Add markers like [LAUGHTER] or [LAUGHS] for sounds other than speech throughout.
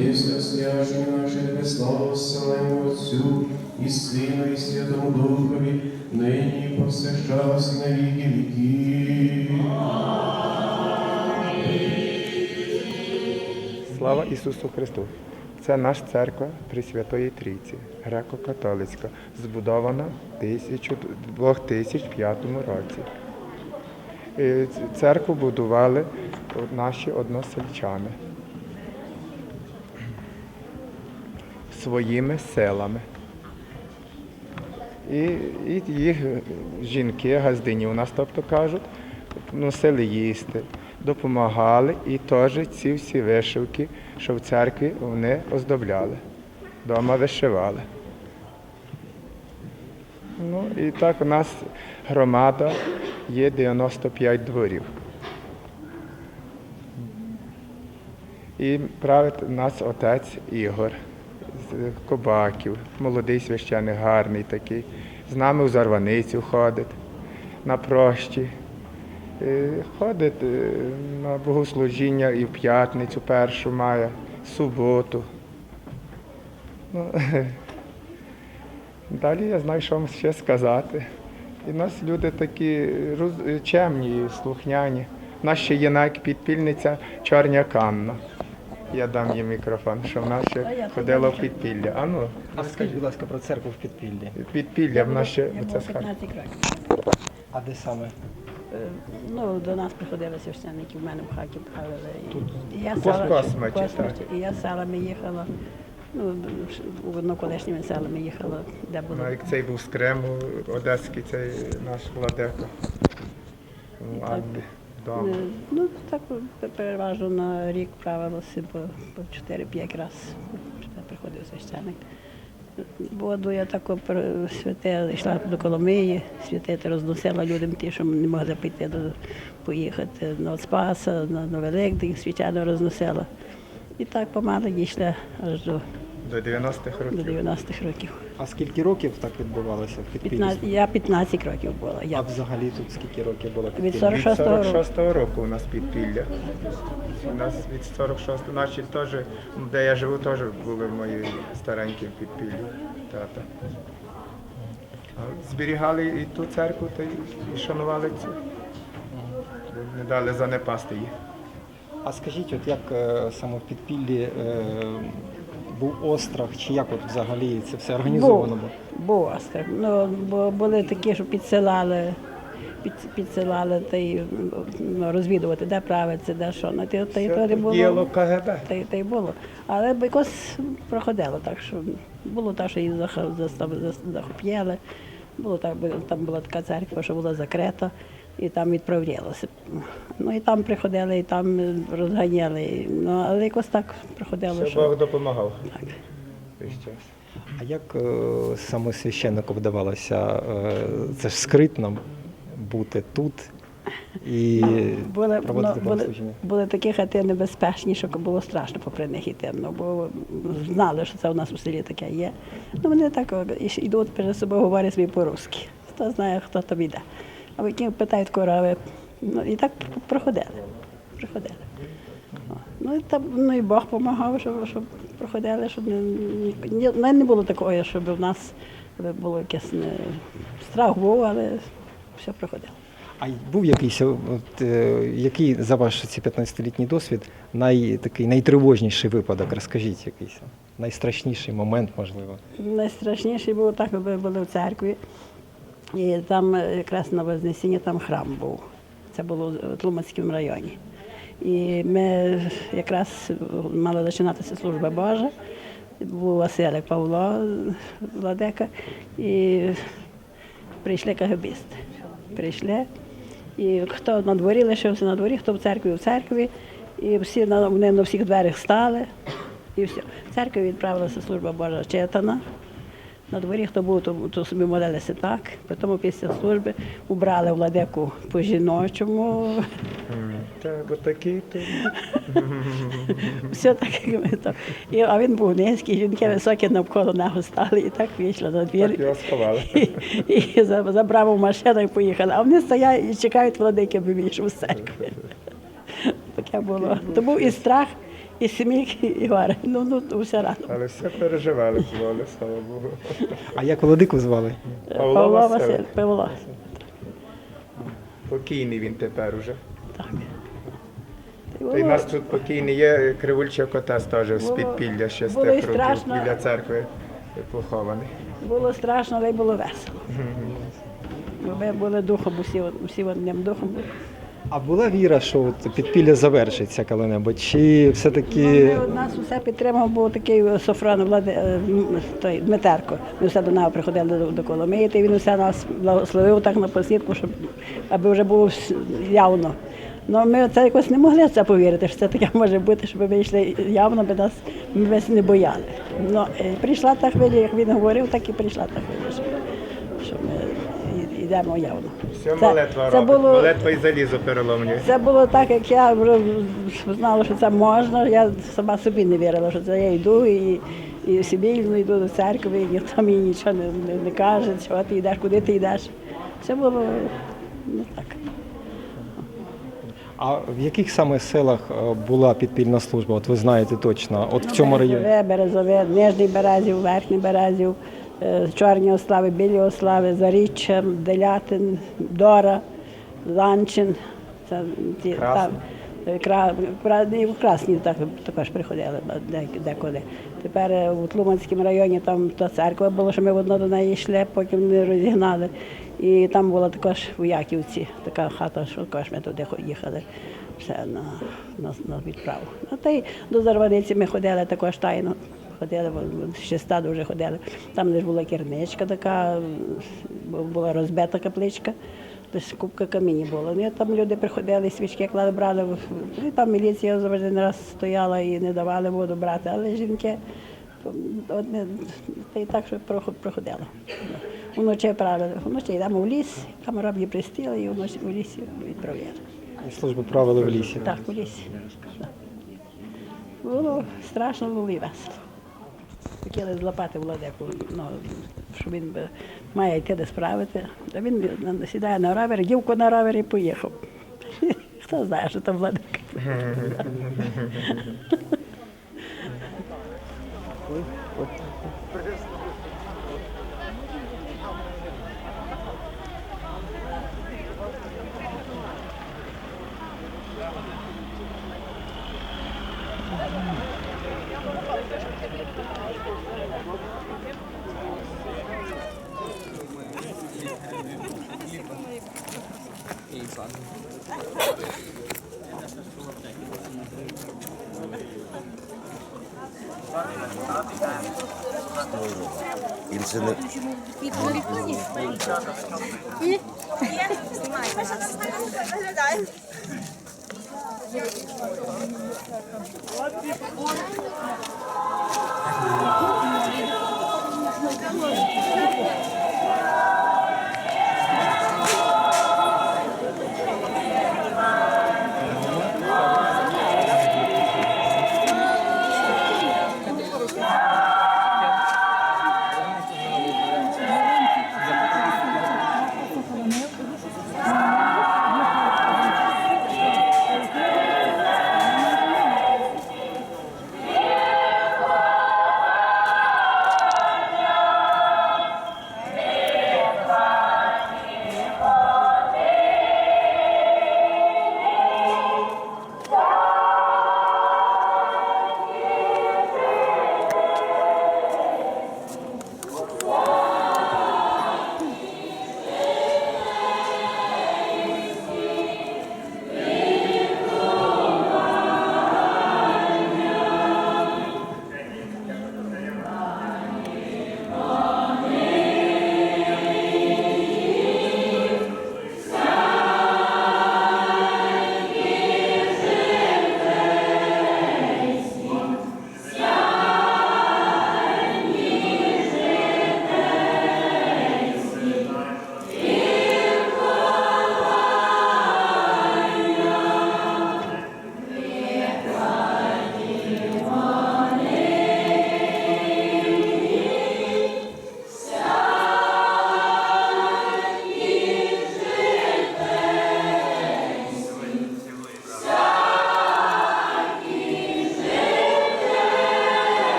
Отівся сняжні наші тебе славу славимо Отцю і Сину, і Святому Духові, нині і повсякчас на віки віків. Слава Ісусу Христу! Це наша церква Пресвятої Трійці, греко-католицька, збудована в 2005 році. Е, Церкву будували наші односельчани своїми силами. І, і їх жінки, газдині у нас, тобто кажуть, носили їсти, допомагали і теж ці всі вишивки, що в церкві вони оздобляли, вдома вишивали. Ну і так у нас громада є 95 дворів. І править нас отець Ігор Кобаків, молодий священик, гарний такий. З нами в Зарваницю ходить, на прощі. Е, Ходить е, на богослужіння і в п'ятницю першу має, суботу. Ну, [LAUGHS] далі я знаю, що вам ще сказати. І нас люди такі чемні, слухняні. У нас ще є навіть підпільниця Чорня Канна. Я дам їй мікрофон, що вона ще ходила в підпілля. А ну, А скажіть, будь ласка, про церкву в підпіллі. підпілля в нас ще Я це з 15 років. А де саме? Е, Ну, до нас приходили священники, в мене в хаті правили. І, я В села- Космачі, в Космачі. так. І я селами їхала. Ну, в одноколишніми селами їхала, де було. Ну, як цей був з Криму, одеський цей наш владика. Вдома. Е, Ну, так переважно на рік правилося по, по 4-5 разів. Приходив священник. Воду я тако святила, йшла до Коломиї, святити розносила людям ті, що не могли піти до поїхати на Спаса, на, на Великдень, свячано розносила. І так помало дійшла аж до, До 90-х до років. 90-х років. А скільки років так відбувалося в підпіллі? 15, я 15 років була. А взагалі тут скільки років було від підпілля? 46 Від року. 46-го року у нас підпілля. У нас від 46-го, наші теж, де я живу, теж були мої старенькі в підпіллі. Тата. А Зберігали і ту церкву, та й і шанували цю. Не дали занепасти їх. А скажіть, от як е, саме в підпіллі е, був острах, чи як от взагалі це все організовано було? Був острах. Ну, були такі, що підсилали, під, підсилали та й ну, розвідувати, де правиться, де що. На те, та й то не Діяло було. КГБ. Та, та й було. Але якось проходило так, що було так, що зас- захоп'яли. Було так, там була така церква, що була закрита, і там відправлялося. Ну і там приходили, і там розганяли. Ну, але якось так проходило, Що Бог допомагав. Весь час. А як е, саме священнику вдавалося е, це ж скритно бути тут і були, ну, були, були такі хати небезпечні, що було страшно попри них йти. Ну, бо знали, що це у нас у селі таке є. Ну, вони так о, йдуть перед собою, говорять собі по-русски. Хто знає, хто там йде. А які питають корови. Ну, і так проходили. проходили. Ну, і, там, ну, і Бог допомагав, щоб, щоб проходили, щоб не, не, не було такого, щоб в нас було якесь не, страх був, але все проходило. А був якийсь, от, е, який за ваш ці 15-літній досвід най, такий найтривожніший випадок? Розкажіть якийсь найстрашніший момент, можливо. Найстрашніше було так, ми були в церкві, і там е, якраз на Вознесінні там храм був. Це було в Тлумацькому районі. І ми якраз мала починатися служба Божа. Був Василик Павло, владика, і прийшли кагабісти. Прийшли. І хто на дворі лишився на дворі, хто в церкві в церкві, і всі вони на всіх дверях стали. І все. В церкві відправилася служба Божа читана. На дворі хто був, то, то собі молилися так. Потім після служби убрали владику по жіночому. Так, отакий то. Все так, як ми там. І, а він був низький, жінки високі навколо нього стали і так вийшли на двір. Так його сховали. І, і за- забрав у машину і поїхали. А вони стоять і чекають владики, аби вийшов з церкви. Таке було. То був і страх, і сміх, і горе. Ну, ну, все разом. Але все переживали, звали, слава Богу. А як владику звали? Павло Василь. Павло. Покійний він тепер уже. Так. Та й у нас тут покійний є Кривульчик отець теж з підпілля ще з було тих років страшно. біля церкви похований. Було страшно, але й було весело. Бо Ми були духом, усі, усі одним духом були. А була віра, що от підпілля завершиться коли-небудь? Чи все-таки Ну, нас усе підтримав, був такий Софрон Влади, е, той, Дмитерко. Ми все до нього приходили до, до Коломиї, він усе нас благословив так на посідку, щоб аби вже було явно. Ну, ми це якось не могли це повірити, що це таке може бути, щоб ми йшли явно, би нас ми весь не бояли. Ну, е, прийшла та хвиля, як він говорив, так і прийшла та хвиля, що, що ми йдемо явно. Все молитва це робить. було, Молитва і залізо переломлює. це було так, як я вже знала, що це можна. Я сама собі не вірила, що це я йду і, і собі йду до церкви, і ніхто мені нічого не, не, не каже, що ти йдеш, куди ти йдеш. Це було ну, так. а в яких саме селах е, була підпільна служба? От ви знаєте точно, от в цьому районі. Березове, Березове, Нижній Березів, Верхній Березів, Чорні Ослави, Білі Ослави, Заріччя, Делятин, Дора, Ланчин. Це ті, Красний. там, е, кра, кра, і в Красні так, також приходили де- декуди. Тепер е, у Тлуманському районі там та церква була, що ми одно до неї йшли, потім не розігнали. І там була також у Яківці така хата, що також ми туди їхали все на, на, на відправу. Ну, та й до Зарваниці ми ходили також тайно. Ходили, ще стаду вже ходили. Там ж була керничка така, була розбита капличка, десь купка каміння було. Ну, там люди приходили, свічки клали, брали. Ну, і там міліція завжди не раз стояла і не давали воду брати, але жінки одне, та й так, що проход- проходило. Вночі правили, вночі йдемо в ліс, там роблі пристіли і вночі в лісі відправляли. Службу провели в лісі. Так, у лісі. Було страшно, було і весело. Хотіли злапати владеку, ну, що він має йти де справити. А він сідає на равері, дівку на равері поїхав. [LAUGHS] Хто знає, що там владика. Інше не...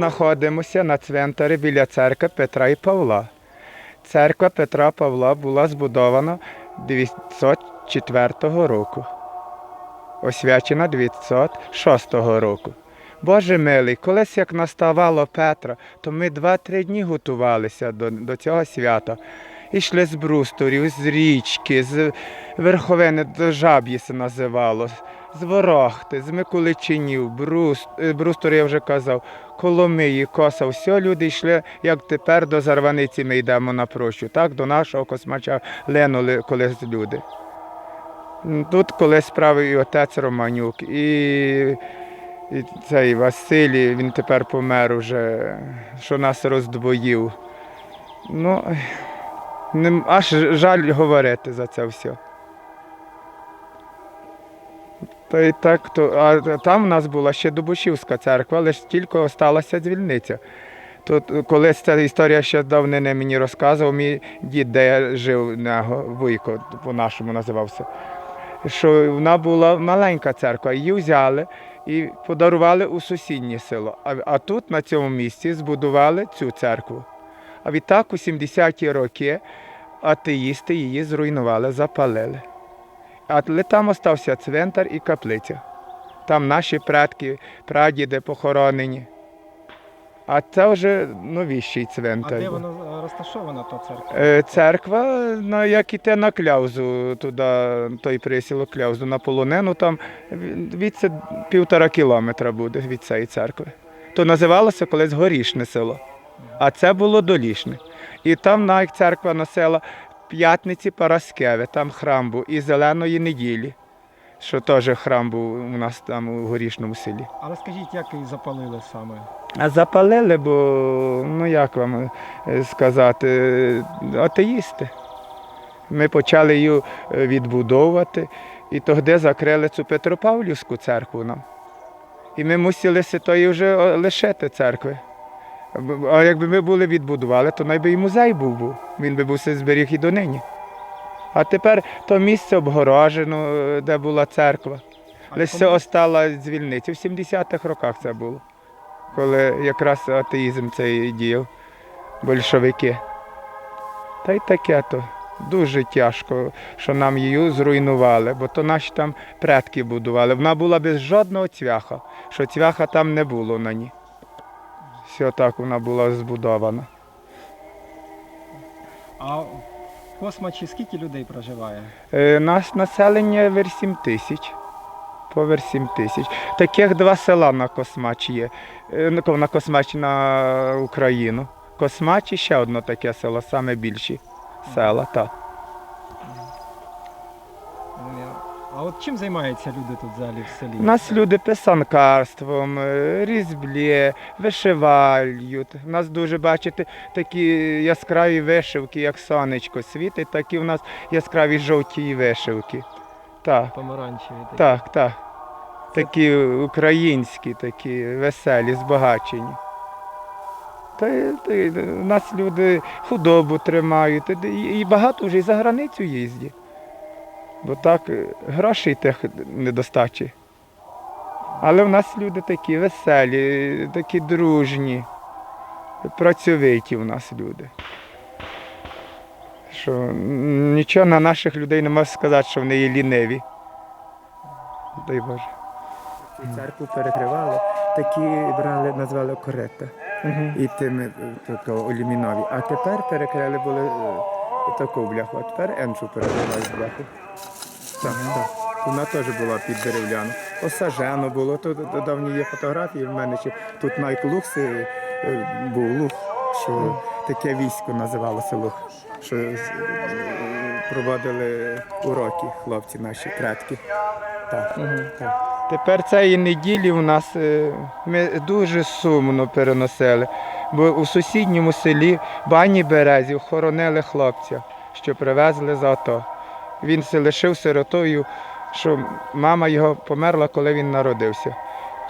Знаходимося на цвинтарі біля церкви Петра і Павла. Церква Петра Павла була збудована 904 року, освячена 906 року. Боже милий, колись як наставало Петра, то ми два-три дні готувалися до, до цього свята. Ішли з брусторів, з річки, з верховини до жаб'ї се називало, з Ворохти, з Миколичинів, Брус, е, Брустор, я вже казав, Коломиї, Коса, все люди йшли, як тепер до Зарваниці ми йдемо на прощу. Так, до нашого космача линули колись люди. Тут колись справив і отець Романюк, і, і цей Василій, він тепер помер уже, що нас роздвоїв. Ну, не, аж жаль говорити за це все. Та й так, то, а там в нас була ще Дубушівська церква, але ж тільки осталася дзвільниця. Тут колись ця історія ще давнини мені розказував, мій дід, де я жив, нього, Вуйко, по-нашому називався, що вона була маленька церква, її взяли і подарували у сусіднє село. А, а тут, на цьому місці, збудували цю церкву. А відтак у 70-ті роки атеїсти її зруйнували, запалили. Але там остався цвинтар і каплиця. Там наші предки, прадіди похоронені. А це вже новіший А цвинтар. де вона е, розташована, та церква? Е, Церква, ну, як іти на кляузу, туди, той присілок кляузу на полонину, там від це півтора кілометра буде від цієї церкви. То називалося колись Горішне село, а це було Долішне. І там церква носила п'ятниці Параскеви, там храм був, і Зеленої неділі, що теж храм був у нас там у горішному селі. А розкажіть, як її запалили саме? А запалили, бо ну як вам е, сказати, е, атеїсти. Ми почали її е, відбудовувати, і тоді закрили цю Петропавлівську церкву нам. І ми мусили си тої вже лишити церкви. А якби ми були відбудували, то найби і музей був, був. Він би був все зберіг і донині. А тепер то місце обгорожено, е, де була церква. Лише кому- остала звільниця. В 70-х роках це було, коли якраз атеїзм цей діяв, большевики. Та й таке то. Дуже тяжко, що нам її зруйнували, бо то наші там предки будували. Вона була без жодного цвяха, що цвяха там не було на ній. Все так вона була збудована. А в Космачі скільки людей проживає? Е, Нас населення вер 7 тисяч. Повер 7 тисяч. Таких два села на Космачі є. Е, на Ко- На Космачі на Україну. Космачі ще одне таке село, саме більші села. Так. А от чим займаються люди тут взагалі в селі? У нас люди писанкарством, е, різблє, вишивають. У нас дуже, бачите, такі яскраві вишивки, як сонечко світить, такі у нас яскраві жовті вишивки. Так. Помаранчеві такі. Так, так. Такі українські, такі веселі, збагачені. Та, та у нас люди худобу тримають, і багато вже і за границю їздять. Бо так е, грошей тих недостачі. Але в нас люди такі веселі, такі дружні, працьовиті в нас люди. Що нічого на наших людей не можна сказати, що вони є ліниві. Дай Боже. Церкву перекривали, такі брали, назвали корета. І тими тако, алюмінові. А тепер перекрили були е, таку бляху, а тепер еншу перекривають бляху. Так, так. Вона теж була під дерев'яну. Осажено було, то давні є фотографії в мене, що тут лух е, е, був лух, що таке військо називалося лух, що е, проводили уроки хлопці наші предки. Так, так. Тепер цієї неділі у нас е, ми дуже сумно переносили, бо у сусідньому селі Бані Березів хоронили хлопця, що привезли з АТО. Він се лишив сиротою, що мама його померла, коли він народився.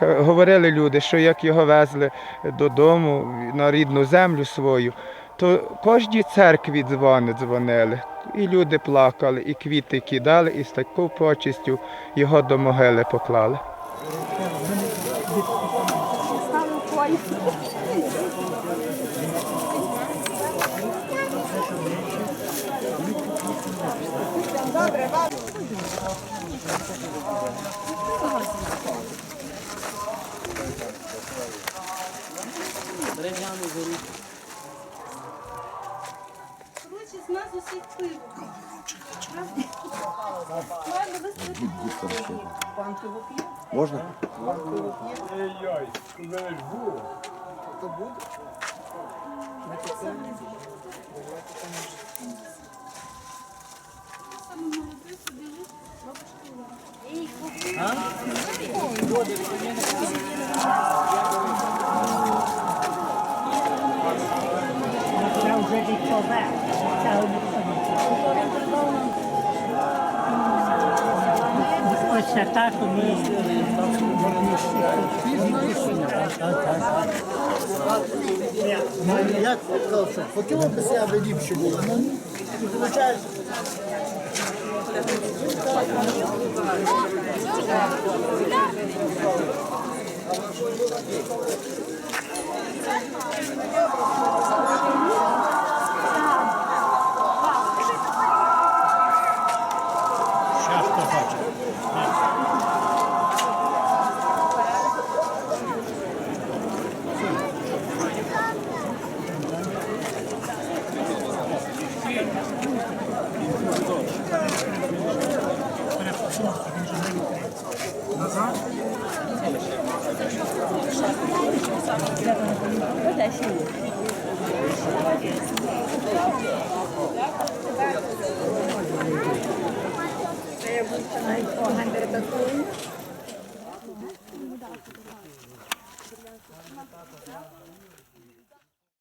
Говорили люди, що як його везли додому на рідну землю свою, то кожній церкві дзвони дзвонили. І люди плакали, і квіти кидали, і з такою почистю його до могили поклали. Усіх пиво. Ладно, ви. Можна? Хотіло б себе аби ліпше було. Ну, не виходить. Kaya gusto na ito, 100 at